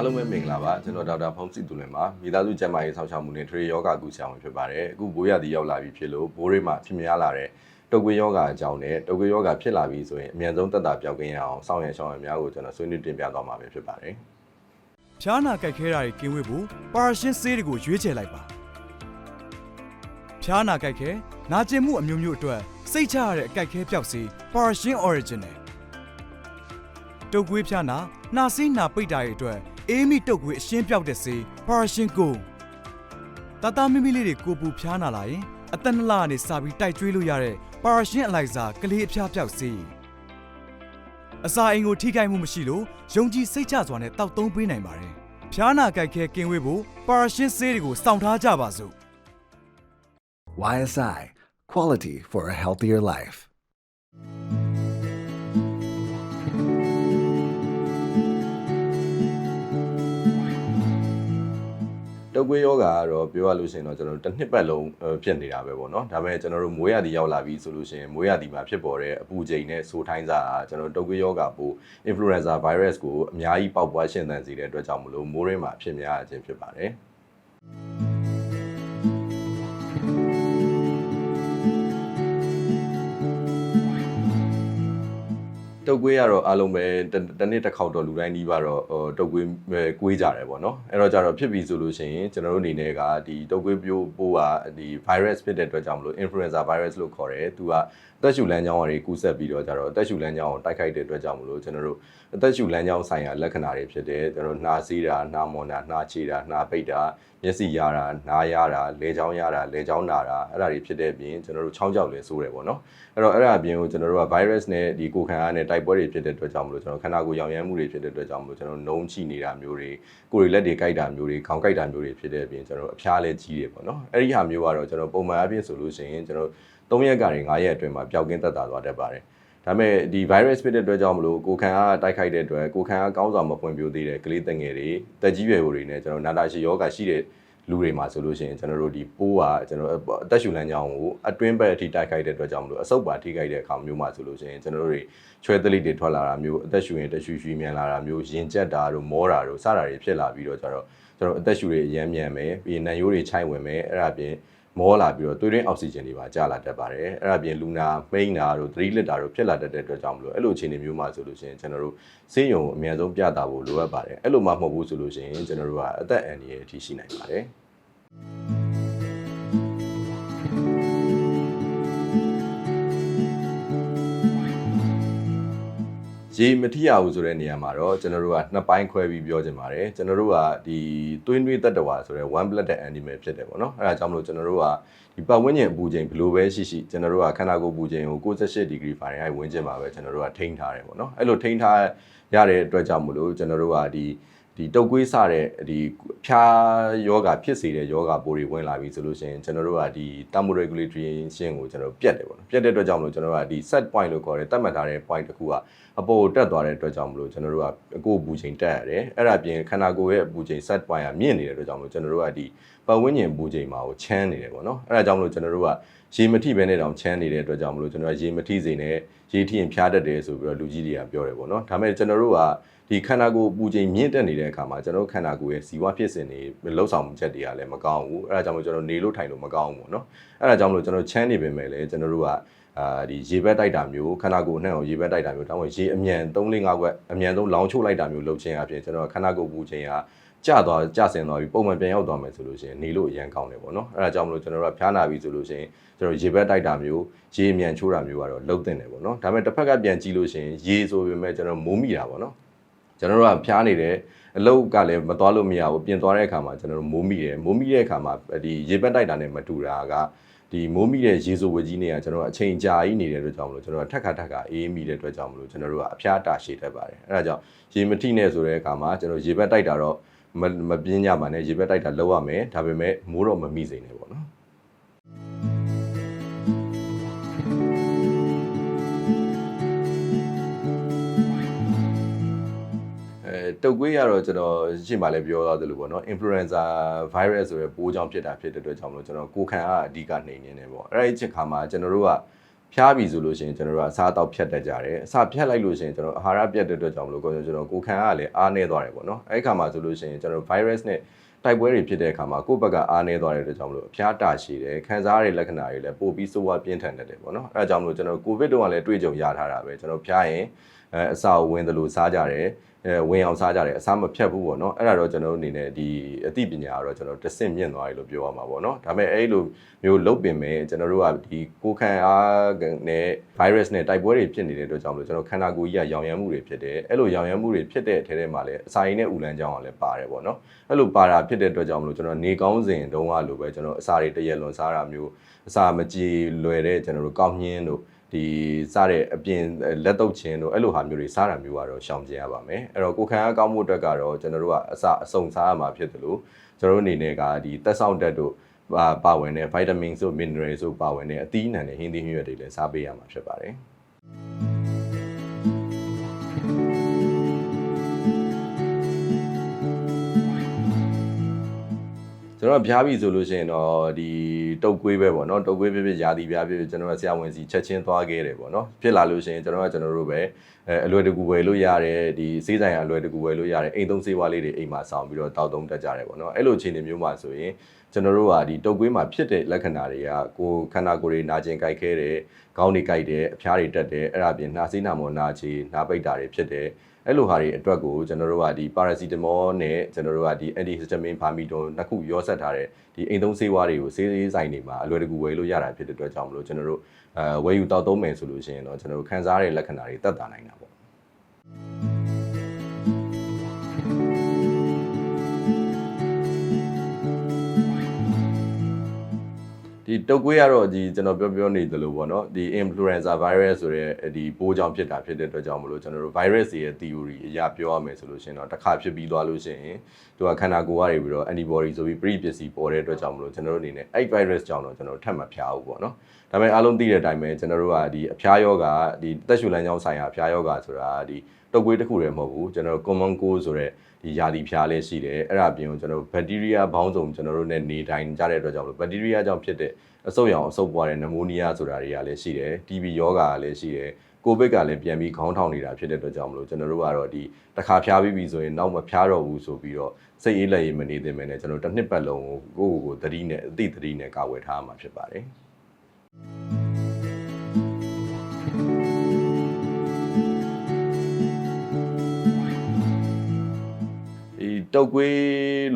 အားလုံးပဲမင်္ဂလာပါကျွန်တော်ဒေါက်တာဖုံးစစ်သူလင်ပါမိသားစုကျန်းမာရေးဆောက်ရှောက်မှုနဲ့ထရေယောဂကုဆရာဝန်ဖြစ်ပါတယ်အခုဘိုးရသည်ရောက်လာပြီဖြစ်လို့ဘိုးရိမှာဖြစ်များလာတဲ့တုပ်ကွေးယောဂအကြောင်းနဲ့တုပ်ကွေးယောဂဖြစ်လာပြီဆိုရင်အမြန်ဆုံးသက်သာပြောက်ကင်းရအောင်စောင့်ရရှောင်းရများကိုကျွန်တော်ဆွေးနွေးတင်ပြသွားမှာပဲဖြစ်ပါတယ်ဖျားနာကြိုက်ခဲတာတွေကင်းဝေးဖို့ပါရာရှင်းဆေးတွေကိုရွေးချယ်လိုက်ပါဖျားနာကြိုက်ခဲနာကျင်မှုအမျိုးမျိုးအတွက်စိတ်ချရတဲ့အကြိုက်ခဲပြောက်ဆေးပါရာရှင်း original တုပ်ကွေးဖျားနာနှာစေးနှာပိတ်တာတွေအတွက်အေးမိတုပ်ကွေးအရှင်းပြောက်တဲ့ဆေးပါရာရှင်းကိုတတမီမီလေးတွေကိုပူဖျားနာလာရင်အသက်နလကနေစပြီးတိုက်ကျွေးလို့ရတဲ့ပါရာရှင်းအလိုက်စာကလေးအဖျားပြောက်ဆေးအစာအိမ်ကိုထိခိုက်မှုမရှိလို့ယုံကြည်စိတ်ချစွာနဲ့တောက်သုံးပေးနိုင်ပါတယ်။ဖျားနာကြိုက်ခဲကင်းဝေးဖို့ပါရာရှင်းဆေးတွေကိုစောင့်ထားကြပါစို့ YSI Quality for a Healthier Life. တုပ်ကွေးယောဂကတော့ပြောရလို့ရှိရင်တော့ကျွန်တော်တို့တစ်နှစ်ပတ်လုံးအဲဖြစ်နေတာပဲပေါ့နော်ဒါပေမဲ့ကျွန်တော်တို့မိုးရသည်ရောက်လာပြီဆိုလို့ရှိရင်မိုးရသည်မှာဖြစ်ပေါ်တဲ့အပူချိန်နဲ့ဆိုးထိုင်းစားကကျွန်တော်တို့တုပ်ကွေးယောဂပို influenza virus ကိုအများကြီးပေါက်ပွားရှင်သန်စေတဲ့အတွက်ကြောင့်မလို့မိုးရင်းမှာဖြစ်များခြင်းဖြစ်ပါတယ် တုတ်ကွေးကတော့အားလုံးပဲတတစ်နေ့တစ်ခေါက်တော့လူတိုင်းနှီးပါတော့ဟိုတုတ်ကွေးပဲကွေးကြတယ်ပေါ့နော်အဲ့တော့ကြတော့ဖြစ်ပြီဆိုလို့ရှိရင်ကျွန်တော်တို့အနေနဲ့ကဒီတုတ်ကွေးပြိုးပိုးကဒီ virus ဖြစ်တဲ့အတွက်ကြောင့်မလို့ influenza virus လို့ခေါ်တယ်သူက အသက်ရှူလမ်းကြောင်းတွေကူးစက်ပြီးတော့ကြတော့အသက်ရှူလမ်းကြောင်းကိုတိုက်ခိုက်တဲ့အတွက်ကြောင့်မလို့ကျွန်တော်တို့အသက်ရှူလမ်းကြောင်းဆိုင်ရာလက္ခဏာတွေဖြစ်တယ်ကျွန်တော်တို့နှာစေးတာနှာမွန်တာနှာချေတာနှာပိတ်တာမျက်စိရတာနှာရတာလေချောင်းရတာလေချောင်းနာတာအဲ့ဒါတွေဖြစ်တဲ့အပြင်ကျွန်တော်တို့ချောင်းကြောက်လဲဆိုးတယ်ပေါ့နော်အဲ့တော့အဲ့ဒါအပြင်ကိုကျွန်တော်တို့က virus နဲ့ဒီကိုယ်ခံအားနဲ့တိုက်ပွဲတွေဖြစ်တဲ့အတွက်ကြောင့်မလို့ကျွန်တော်ခန္ဓာကိုယ်ရောင်ရမ်းမှုတွေဖြစ်တဲ့အတွက်ကြောင့်မလို့ကျွန်တော်နှုံးချိနေတာမျိုးတွေကိုယ်တွေလက်တွေကိုက်တာမျိုးတွေခေါင်းကိုက်တာမျိုးတွေဖြစ်တဲ့အပြင်ကျွန်တော်အဖျားလဲကြီးတယ်ပေါ့နော်အဲ့ဒီဟာမျိုးကတော့ကျွန်တော်ပုံမှန်အပြင်ဆိုလို့ရှိရင်ကျွန်တော် 3ရက်ကနေ5ရက်အတွင်းမှာပျောက်ကင်းသက်သာသွားတတ်ပါတယ်ဒါပေမဲ့ဒီ virus ဖြစ်တဲ့အတွက်ကြောင့်မလို့ကိုယ်ခံအားတိုက်ခိုက်တဲ့အတွက်ကိုယ်ခံအားကောင်းစွာမပွင့်ပြိုးသေးတဲ့ကလေးတငယ်တွေတက်ကြီးရွယ်တွေနဲ့ကျွန်တော်နာတာရှည်ယောဂရှိတဲ့လူတွေမှာဆိုလို့ရှိရင်ကျွန်တော်တို့ဒီပိုးကကျွန်တော်အသက်ရှူလမ်းကြောင်းကိုအတွင်းဘက်အထိတိုက်ခိုက်တဲ့အတွက်ကြောင့်မလို့အဆုတ်ပါထိခိုက်တဲ့အခါမျိုးမှာဆိုလို့ရှိရင်ကျွန်တော်တို့တွေချွဲသလိတွေထွက်လာတာမျိုးအသက်ရှူရင်တက်ရှူရှူမြန်လာတာမျိုးရင်ကျက်တာတို့မောတာတို့စတာတွေဖြစ်လာပြီးတော့ကျတော့ကျွန်တော်အသက်ရှူတွေအရမ်းမြန်မယ်ပြီးရင်နံရိုးတွေခြိုက်ဝင်မယ်အဲ့ဒါပြင် မောလာပြီးတော့သွေးရင်းအောက်ဆီဂျင်တွေပါကျလာတတ်ပါတယ်အဲ့ဒါပြင်လူနာမိန်နာတို့3လီတာတို့ဖြစ်လာတတ်တဲ့အတွက်ကြောင့်မလို့အဲ့လိုအခြေအနေမျိုးမှာဆိုလို့ရှိရင်ကျွန်တော်တို့ဆေးရုံကိုအမြန်ဆုံးပြတာဖို့လိုအပ်ပါတယ်အဲ့လိုမှမဟုတ်ဘူးဆိုလို့ရှိရင်ကျွန်တော်တို့ကအသက်အန္တရာယ်အထိရှိနိုင်ပါတယ် ရေမထိရဘူးဆိုတဲ့နေရာမှာတော့ကျွန်တော်တို့ကနှစ်ပိုင်းခွဲပြီးပြောချင်ပါတယ်ကျွန်တော်တို့ကဒီသွေးနွေးတတ္တဝါဆိုတဲ့ one blooded animal ဖြစ်တယ်ပေါ့နော်အဲဒါကြောင့်မလို့ကျွန်တော်တို့ကဒီပတ်ဝန်းကျင်အပူချိန်ဘယ်လိုပဲရှိရှိကျွန်တော်တို့ကခန္ဓာကိုယ်ပူချိန်ကို68 degree Fahrenheit ဝန်းကျင်မှာပဲကျွန်တော်တို့ကထိန်းထားတယ်ပေါ့နော်အဲ့လိုထိန်းထားရတဲ့အတွက်ကြောင့်မလို့ကျွန်တော်တို့ကဒီ ဒီတုပ်ကွေးစတဲ့ဒီဖြားယောဂဖြစ်စေတဲ့ယောဂပိုးတွေဝင်လာပြီဆိုလို့ရှိရင်ကျွန်တော်တို့ကဒီ thermoregulatory ရှင်းကိုကျွန်တော်ပြတ်တယ်ပေါ့နော်ပြတ်တဲ့အတွက်ကြောင့်မလို့ကျွန်တော်တို့ကဒီ set point လို့ခေါ်တဲ့တတ်မှတ်ထားတဲ့ point တစ်ခုကအပေါ်ကိုတက်သွားတဲ့အတွက်ကြောင့်မလို့ကျွန်တော်တို့ကအကိုအပူချိန်တက်ရတယ်အဲ့ဒါပြင်ခန္ဓာကိုယ်ရဲ့အပူချိန် set point ကမြင့်နေတဲ့အတွက်ကြောင့်မလို့ကျွန်တော်တို့ကဒီပတ်ဝန်းကျင်အပူချိန်မှာကိုချမ်းနေတယ်ပေါ့နော်အဲ့ဒါကြောင့်မလို့ကျွန်တော်တို့ကရေမထိပဲနဲ့တောင်ချမ်းနေတဲ့အတွက်ကြောင့်မလို့ကျွန်တော်ကရေမထိစေနဲ့ရေထိရင်ဖျားတတ်တယ်ဆိုပြီးတော့လူကြီးတွေကပြောတယ်ပေါ့နော်ဒါပေမဲ့ကျွန်တော်တို့က ဒီခန္ဓာကိုယ်အပူချိန်မြင့်တက်နေတဲ့အခါမှာကျွန်တော်တို့ခန္ဓာကိုယ်ရဲ့ဇီဝဖြစ်စဉ်တွေလှုပ်ဆောင်မှုချက်တွေကလည်းမကောင်းဘူးအဲ့ဒါကြောင့်မို့ကျွန်တော်နေလို့ထိုင်လို့မကောင်းဘူးပေါ့နော်အဲ့ဒါကြောင့်မလို့ကျွန်တော်ချမ်းနေပေမဲ့လည်းကျွန်တော်တို့ကအာဒီရေဘက်တိုက်တာမျိုးခန္ဓာကိုယ်အနှံ့ကိုရေဘက်တိုက်တာမျိုးတောင်းဝင်ရေအမြန်3 4 5ခွက်အမြန်ဆုံးလောင်ချိုးလိုက်တာမျိုးလုပ်ခြင်းအပြင်ကျွန်တော်ခန္ဓာကိုယ်ပူချိန်ကကျသွားကျဆင်းသွားပြီးပုံမှန်ပြန်ရောက်သွားမယ်ဆိုလို့ရှိရင်နေလို့အရန်ကောင်းတယ်ပေါ့နော်အဲ့ဒါကြောင့်မလို့ကျွန်တော်တို့ကဖျားနာပြီဆိုလို့ရှိရင်ကျွန်တော်ရေဘက်တိုက်တာမျိုးရေအမြန်ချိုးတာမျိုးကတော့လုံးတင်တယ်ပေါ့နော်ဒါပေမဲ့တစ်ဖက်ကပြန်ကြည့်လို့ရှိရင်ရေဆိုပေမဲ့ကျွန်တော်မိုးမိတာပေါ့နော် ကျွန်တော်တို့ကဖျားနေတယ်အလုတ်ကလည်းမသွားလို့မရဘူးပြင်သွားတဲ့အခါမှာကျွန်တော်တို့မိုးမိတယ်မိုးမိတဲ့အခါမှာဒီရေပက်တိုက်တာနဲ့မတူတာကဒီမိုးမိတဲ့ရေဆိုဝကြီးတွေကကျွန်တော်တို့အချိန်ကြာကြီးနေတဲ့အတွက်ကြောင့်မလို့ကျွန်တော်တို့ထက်ခါထက်ခါအေးမိတဲ့အတွက်ကြောင့်မလို့ကျွန်တော်တို့ကအဖျားတာရှည်တတ်ပါတယ်အဲဒါကြောင့်ရေမထိနဲ့ဆိုတဲ့အခါမှာကျွန်တော်ရေပက်တိုက်တာတော့မမပြင်းကြပါနဲ့ရေပက်တိုက်တာလောက်ရမယ်ဒါပေမဲ့မိုးတော့မမိစိမ့်နဲ့ပေါ့နော် အဲတုပ်ကွေးကတော့ကျွန်တော်ရှင်းပါလဲပြောသွားသလိုပေါ့နော် influenza virus ဆိုရယ်ပိုးကြောင့်ဖြစ်တာဖြစ်တဲ့အတွက်ကြောင့်မလို့ကျွန်တော်ကိုယ်ခံအားအဓိကနေနေတယ်ပေါ့အဲ့ဒီချက်ခါမှာကျွန်တော်တို့ကဖျားပြီဆိုလို့ရှိရင်ကျွန်တော်တို့ကအစားအသောက်ဖြတ်တတ်ကြတယ်အစာဖြတ်လိုက်လို့ရှိရင်ကျွန်တော်အာဟာရပြတ်တဲ့အတွက်ကြောင့်မလို့ကိုယ်ကျွန်တော်ကိုယ်ခံအားကလည်းအားနေသွားတယ်ပေါ့နော်အဲ့ဒီခါမှာဆိုလို့ရှိရင်ကျွန်တော် virus နဲ့တိုက်ပွဲတွေဖြစ်တဲ့အခါမှာကိုယ့်ဘက်ကအားနေသွားတဲ့အတွက်ကြောင့်မလို့အဖျားတာရှိတယ်ခံစားရတဲ့လက္ခဏာတွေလည်းပိုပြီးဆိုးဝါးပြင်းထန်တတ်တယ်ပေါ့နော်အဲ့ဒါကြောင့်မလို့ကျွန်တော်ကိုဗစ်တုန်းကလည်းတွေ့ကြုံရထားတာပဲကျွန်တော်ဖျားရင်အဲအစာကိုဝင်တယ်လို့စားကြတယ်အဲ ဝင်အောင်စားကြတယ်အစားမဖြတ်ဘူးပေါ့နော်အဲ့ဒါတော့ကျွန်တော်တို့အနေနဲ့ဒီအသိပညာကတော့ကျွန်တော်တဆင့်မြင့်သွားပြီလို့ပြောရမှာပေါ့နော်ဒါပေမဲ့အဲ့လိုမျိုးလုတ်ပင်မဲ့ကျွန်တော်တို့ကဒီကိုယ်ခံအားနဲ့ virus နဲ့တိုက်ပွဲတွေဖြစ်နေတဲ့အတွက်ကြောင့်မလို့ကျွန်တော်ခန္ဓာကိုယ်ကြီးကရောင်ရမ်းမှုတွေဖြစ်တယ်အဲ့လိုရောင်ရမ်းမှုတွေဖြစ်တဲ့အထဲထဲမှာလည်းအစာရည်နဲ့ဥလန်းကြောင်းကလည်းပါတယ်ပေါ့နော်အဲ့လိုပါတာဖြစ်တဲ့အတွက်ကြောင့်မလို့ကျွန်တော်နေကောင်းစဉ်တုန်းကလိုပဲကျွန်တော်အစာတွေတရက်လွန်စားတာမျိုးအစာမကြေလွယ်တဲ့ကျွန်တော်တို့ကောက်ညင်းတို့ ဒီစားတဲ့အပြင်လက်တော့ချင်းတို့အဲ့လိုဟာမျိုးတွေစားတာမျိုးကတော့ရှောင်ကျဉ်ရပါမယ်အဲ့တော့ကိုယ်ခံအားကောင်းမှုအတွက်ကတော့ကျွန်တော်တို့ကအစအစုံစားရမှာဖြစ်တယ်လို့ကျွန်တော်တို့အနေနဲ့ကဒီတက်ဆောင်တက်တို့ပါပါဝင်တဲ့ vitamin ဆို mineral ဆိုပါဝင်တဲ့အသီးအနှံတွေဟင်းသီးဟင်းရွက်တွေလည်းစားပေးရမှာဖြစ်ပါတယ်ကျွန်တော်ဖျားပြီဆိုလို့ရှိရင်တော့ဒီ တုတ်ကွေးပဲပေါ့နော်တုတ်ကွေးဖြစ်ဖြစ်ယာတီဖျားဖြစ်ဖြစ်ကျွန်တော်ကဆရာဝန်စီချက်ချင်းသွားခဲ့တယ်ပေါ့နော်ဖြစ်လာလို့ရှိရင်ကျွန်တော်ကကျွန်တော်တို့ပဲအဲအလွယ်တကူဝယ်လို့ရတယ်ဒီစေးဆိုင်အလွယ်တကူဝယ်လို့ရတယ်အိမ်သုံးစေးဝါးလေးတွေအိမ်မှာဆောင်ပြီးတော့တောက်သုံးတက်ကြတယ်ပေါ့နော်အဲ့လိုအခြေအနေမျိုးမှာဆိုရင်ကျွန်တော်တို့ကဒီတုတ်ကွေးမှာဖြစ်တဲ့လက္ခဏာတွေကကိုယ်ခန္ဓာကိုယ်တွေနာကျင်ကြိုက်ခဲတယ်ခေါင်းတွေကြိုက်တယ်အဖျားတွေတက်တယ်အဲ့ဒါပြင်နှာစေးနှာမောနာချီနှာပိတ်တာတွေဖြစ်တယ် အဲ့လိုဟာတွေအတွက်ကိုကျွန်တော်တို့ကဒီ paracetamol နဲ့ကျွန်တော်တို့ကဒီ antihistamine pharmidone နှစ်ခုရောစပ်ထားတဲ့ဒီအိမ်သုံးဆေးဝါးတွေကိုဆေးဆေးဆိုင်တွေမှာအလွယ်တကူဝယ်လို့ရတာဖြစ်တဲ့အတွက်ကြောင့်မလို့ကျွန်တော်တို့အဲဝယ်ယူတောက်သုံးမယ်ဆိုလို့ရှိရင်တော့ကျွန်တော်တို့ခံစားရတဲ့လက္ခဏာတွေတက်တာနိုင်တာပေါ့ ဒီတုတ်ကွေးကတော့ဒီကျွန်တော်ပြောပြောနေသလိုပေါ့နော်ဒီ influenza virus ဆိုတဲ့ဒီပိုးကြောင့်ဖြစ်တာဖြစ်တဲ့အတွက်ကြောင့်မလို့ကျွန်တော်တို့ virus တွေရဲ့ theory အရာပြောရမယ်ဆိုလို့ရှိရင်တော့တစ်ခါဖြစ်ပြီးသွားလို့ရှိရင်သူကခန္ဓာကိုယ်ကနေပြီးတော့ antibody ဆိုပြီး pre ပစ္စည်းပေါ်တဲ့အတွက်ကြောင့်မလို့ကျွန်တော်တို့အနေနဲ့အဲ့ virus ကြောင့်တော့ကျွန်တော်တို့ထပ်မဖျားဘူးပေါ့နော်ဒါပေမဲ့အားလုံးသိတဲ့အတိုင်းပဲကျွန်တော်တို့ကဒီအဖျားယောဂဒီတက်ရှူလမ်းကြောင်းဆိုင်ရာအဖျားယောဂဆိုတာဒီ တုတ်ကွေးတစ်ခုတည်းမဟုတ်ဘူးကျွန်တော်တို့ common cold ဆိုတဲ့ဒီယာတီဖျားလေးရှိတယ်အဲ့ဒါအပြင်ကိုကျွန်တော်တို့ဘက်တီးရီးယားဘောင်းစုံကျွန်တော်တို့ ਨੇ နေတိုင်းကြတဲ့အတွက်ကြောင့်မလို့ဘက်တီးရီးယားကြောင့်ဖြစ်တဲ့အဆုတ်ရောင်အဆုတ်ပွားတဲ့နမိုးနီးယားဆိုတာတွေကလည်းရှိတယ် TB ယောဂါကလည်းရှိတယ်ကိုဗစ်ကလည်းပြန်ပြီးခေါင်းထောင်နေတာဖြစ်တဲ့အတွက်ကြောင့်မလို့ကျွန်တော်တို့ကတော့ဒီတစ်ခါဖျားပြီးပြီဆိုရင်နောက်မဖျားတော့ဘူးဆိုပြီးတော့စိတ်အေးလက်အေးမနေသင့်ပဲねကျွန်တော်တစ်နှစ်ပတ်လုံးကိုကိုကိုသတိနဲ့အသိသတိနဲ့ကာဝယ်ထားမှာဖြစ်ပါတယ် တုတ်ကွေး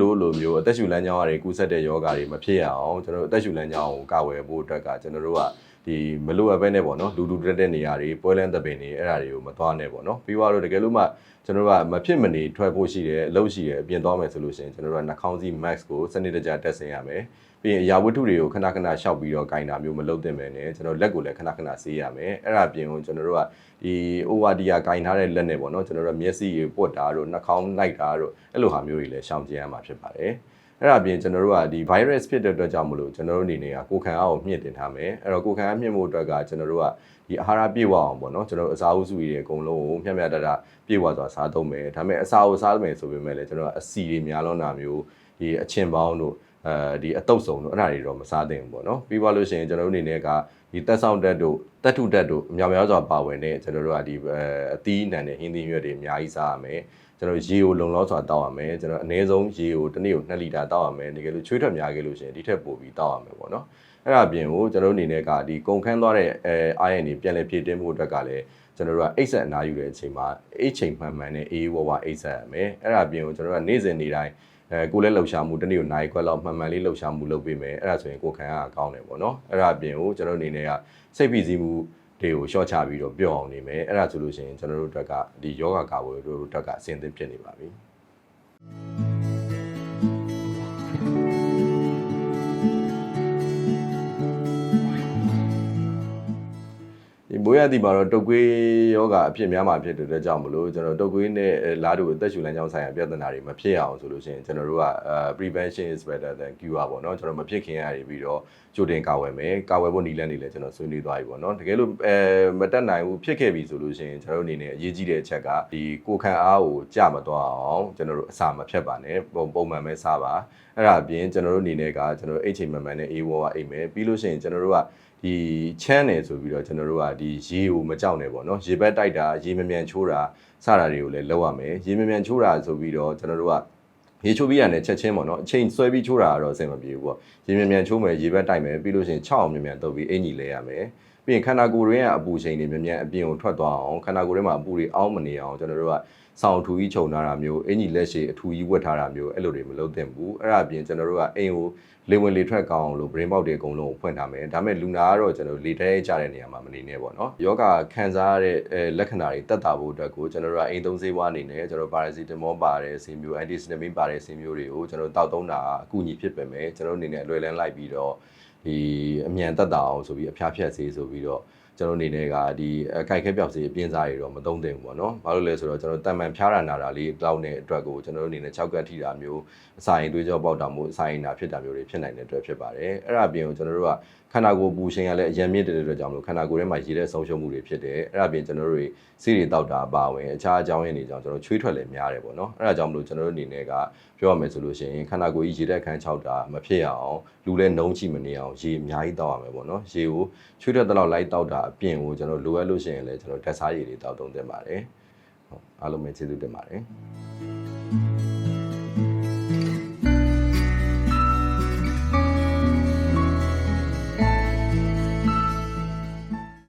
လို့လိုမျိုးအသက်ရှူလမ်းကြောင်းတွေကူးဆက်တဲ့ယောဂါတွေမဖြစ်ရအောင်ကျွန်တော်တို့အသက်ရှူလမ်းကြောင်းကိုကာဝယ်ဖို့အတွက်ကကျွန်တော်တို့က ဒီမလိုအပ်ပဲနဲ့ပေါ့နော်လူလူတက်တဲ့နေရာတွေပွဲလန်းသပင်တွေအဲ့ဒါတွေကိုမသွားနဲ့ပေါ့နော်ပြီးတော့တကယ်လို့မှကျွန်တော်တို့ကမဖြစ်မနေထွက်ဖို့ရှိတယ်အလုပ်ရှိတယ်အပြင်သွားမယ်ဆိုလို့ရှိရင်ကျွန်တော်တို့ကနှာခေါင်းစည်း mask ကိုစနစ်တကျတက်ဆင်ရမယ်ပြီးရင်အရာဝတ္ထုတွေကိုခဏခဏရှောက်ပြီးတော့ကင်တာမျိုးမလုပ်သင့်ပဲနဲ့ကျွန်တော်လက်ကိုလည်းခဏခဏဆေးရမယ်အဲ့ဒါပြင်ကိုကျွန်တော်တို့ကဒီ OVD ကကင်ထားတဲ့လက်နဲ့ပေါ့နော်ကျွန်တော်တို့မျက်စိတွေပွတ်တာတို့နှာခေါင်းလိုက်တာတို့အဲ့လိုဟာမျိုးတွေလည်းရှောင်ကျဉ်ရမှာဖြစ်ပါတယ် အဲ့ဒါပြင်ကျွန်တော်တို့ကဒီ virus ဖြစ်တဲ့အတွက်ကြောင့်မလို့ကျွန်တော်တို့အနေနဲ့ကကိုယ်ခံအားကိုမြင့်တင်ထားမယ်အဲ့တော့ကိုယ်ခံအားမြင့်ဖို့အတွက်ကကျွန်တော်တို့ကဒီအာဟာရပြည့်ဝအောင်ပေါ့နော်ကျွန်တော်တို့အစာအုပ်စုတွေအကုန်လုံးကိုမျှမျှတတပြည့်ဝစွာစားသုံးမယ်ဒါပေမဲ့အစာကိုစားမယ်ဆိုပေမဲ့လည်းကျွန်တော်တို့ကအစီတွေများလွန်းတာမျိုးဒီအချင်းပေါင်းတို့အဲဒီအတုပ်စုံတို့အဲ့ဒါတွေတော့မစားသင့်ဘူးပေါ့နော်ပြီးသွားလို့ရှိရင်ကျွန်တော်တို့အနေနဲ့ကဒီတက်ဆောင်တက်တို့တက်ထုတက်တို့အများများစွာပါဝင်တဲ့ကျွန်တော်တို့ကဒီအသီးအနှံတဲ့ဟင်းသီးရွက်တွေအများကြီးစားရမယ် ကျွန်တော်ရေကိုလုံလောက်စွာတောက်ရမယ်ကျွန်တော်အနည်းဆုံးရေကိုတစ်နေ့ကို2လီတာတောက်ရမယ်တကယ်လို့ချွေးထွက်များခဲ့လို့ရှိရင်ဒီထက်ပိုပြီးတောက်ရမယ်ပေါ့နော်အဲ့ဒါအပြင်ကိုကျွန်တော်တို့အနေနဲ့ကဒီကုန်ခန်းသွားတဲ့အဲအာရန်တွေပြန်လည်ဖြည့်တင်းမှုအတွက်ကလည်းကျွန်တော်တို့ကအိတ်ဆက်အနားယူတဲ့အချိန်မှာအိတ်ချိန်မှန်မှန်နဲ့အေးဝဝအိတ်ဆက်ရမယ်အဲ့ဒါအပြင်ကိုကျွန်တော်တို့ကနေ့စဉ်နေ့တိုင်းအဲကိုလည်းလှုပ်ရှားမှုတစ်နေ့ကိုနိုင်ခွက်လောက်မှန်မှန်လေးလှုပ်ရှားမှုလုပ်ပေးမယ်အဲ့ဒါဆိုရင်ကိုခံရအကောင်းတယ်ပေါ့နော်အဲ့ဒါအပြင်ကိုကျွန်တော်အနေနဲ့ကစိတ်ဖိစီးမှု တွေကိုရှော့ချပြီးတော့ပျော့အောင်နေမယ်အဲ့ဒါဆိုလို့ရှိရင်ကျွန်တော်တို့အတွက်ကဒီယောဂကာဝယ်တို့အတွက်ကအဆင်သင့်ဖြစ်နေပါပြီ ဒီဘိုးရသည်မှာတော့တုတ်ကွေးယောဂအဖြစ်များမှာဖြစ်တဲ့အတွက်ကြောင့်မလို့ကျွန်တော်တုတ်ကွေးနဲ့လားတို့အသက်ရှူလမ်းကြောင်းဆိုင်ရာပြဿနာတွေမဖြစ်အောင်ဆိုလို့ရှိရင်ကျွန်တော်တို့က prevention is better than cure ပေါ့နော်ကျွန်တော်မဖြစ်ခင်ရပြီးတော့ကြိုတင်ကာဝယ်မယ်ကာဝယ်ဖို့နည်းလမ်းတွေလည်းကျွန်တော်ဆွေးနွေးသွားပြီပေါ့နော်တကယ်လို့အဲမတက်နိုင်ဘူးဖြစ်ခဲ့ပြီဆိုလို့ရှိရင်ကျွန်တော်တို့အနေနဲ့အရေးကြီးတဲ့အချက်ကဒီကိုခံအားကိုကြမသွားအောင်ကျွန်တော်တို့အစာမဖြတ်ပါနဲ့ပုံပုံမှန်ပဲစားပါအဲ့ဒါအပြင်ကျွန်တော်တို့အနေနဲ့ကကျွန်တော်တို့အိတ်ချိန်မှန်မှန်နဲ့အေးဝါးဝါအိတ်မယ်ပြီးလို့ရှိရင်ကျွန်တော်တို့က ဒီဒီချမ်းတယ်ဆိုပြီးတော့ကျွန်တော်တို့ကဒီရေကိုမကြောက်နဲ့ပေါ့နော်ရေဘက်တိုက်တာရေမမြန်ချိုးတာစတာတွေကိုလည်းလောက်ရမယ်ရေမမြန်ချိုးတာဆိုပြီးတော့ကျွန်တော်တို့ကရေချိုးပြီးရတယ်ချက်ချင်းပေါ့နော်အချိန်ဆွဲပြီးချိုးတာကတော့အဆင်မပြေဘူးပေါ့ရေမြန်မြန်ချိုးမယ်ရေဘက်တိုက်မယ်ပြီးလို့ရှိရင်6အောင်မြန်မြန်တုပ်ပြီးအင်ကြီးလဲရမယ်ပြီးရင်ခန္ဓာကိုယ်ရင်းကအပူချိန်တွေမြန်မြန်အပြင်ကိုထွက်သွားအောင်ခန္ဓာကိုယ်ထဲမှာအပူတွေအောင်းမနေအောင်ကျွန်တော်တို့က ဆောင်းထူကြီးခြုံထားတာမျိုးအင်ကြီးလက်ရှိအထူကြီးဝတ်ထားတာမျိုးအဲ့လိုတွေမလုပ်သင့်ဘူးအဲ့ဒါအပြင်ကျွန်တော်တို့ကအိမ်ကိုလေဝင်လေထွက်ကောင်းအောင်လို့ brain box တွေအကုန်လုံးကိုဖွင့်ထားမယ်ဒါပေမဲ့လူနာကတော့ကျွန်တော်တို့လေတဲကြတဲ့နေရာမှာမနေနဲ့ပေါ့နော်ယောဂခံစားရတဲ့အဲလက္ခဏာတွေတက်တာဖို့အတွက်ကိုကျွန်တော်တို့ကအိမ်သုံးဆေးဝါးအနေနဲ့ကျွန်တော်ပါရာစီတမောပါတဲ့ဆေးမျိုး antihistamine ပါတဲ့ဆေးမျိုးတွေကိုကျွန်တော်တို့တောက်သုံးတာအကူအညီဖြစ်ပေမဲ့ကျွန်တော်တို့အနေနဲ့အလွယ်လန်းလိုက်ပြီးတော့ဒီအမြန်တက်တာအောင်ဆိုပြီးအဖျားဖြတ်ဆေးဆိုပြီးတော့ ကျွန်တော်အနေနဲ့ကဒီအကြိုက်ခဲပြောက်စေးအပြင်းစားတွေတော့မသုံးသင့်ဘူးပေါ့နော်။ဘာလို့လဲဆိုတော့ကျွန်တော်တန်မှန်ဖျားတာနာတာလေးတောက်တဲ့အတွက်ကိုကျွန်တော်တို့အနေနဲ့6ကတ်ထိတာမျိုးအစာရင်သွေးကြောပေါက်တာမျိုးအစာရင်နာဖြစ်တာမျိုးတွေဖြစ်နိုင်တဲ့အတွက်ဖြစ်ပါတယ်။အဲ့ဒါအပြင်ကိုကျွန်တော်တို့က ခန္ဓာကိုယ်ပူရှင်ကလည်းအရင်မြင့်တဲ့အတွက်ကြောင့်မလို့ခန္ဓာကိုယ်ထဲမှာရည်တဲ့ဆုံးရှုံးမှုတွေဖြစ်တယ်။အဲ့ဒါအပြင်ကျွန်တော်တို့တွေစီးတွေတောက်တာအပါဝင်အခြားအကြောင်းရင်းတွေကြောင့်ကျွန်တော်ချွေးထွက်လည်းများတယ်ပေါ့နော်။အဲ့ဒါကြောင့်မလို့ကျွန်တော်တို့အနေနဲ့ကပြောရမယ်ဆိုလို့ရှိရင်ခန္ဓာကိုယ်ကြီးရည်တဲ့ခန်း6တာမဖြစ်အောင်လူလည်းနှုံးချိမနေအောင်ရေအများကြီးတောက်ရမယ်ပေါ့နော်။ရေကိုချွေးထွက်တဲ့လောက်လိုက်တောက်တာအပြင်ကိုကျွန်တော်လိုအပ်လို့ရှိရင်လည်းကျွန်တော်ဓာတ်စားရည်တွေတောက်သုံးသင့်ပါတယ်။ဟုတ်အားလုံးပဲကျေးဇူးတင်ပါတယ်။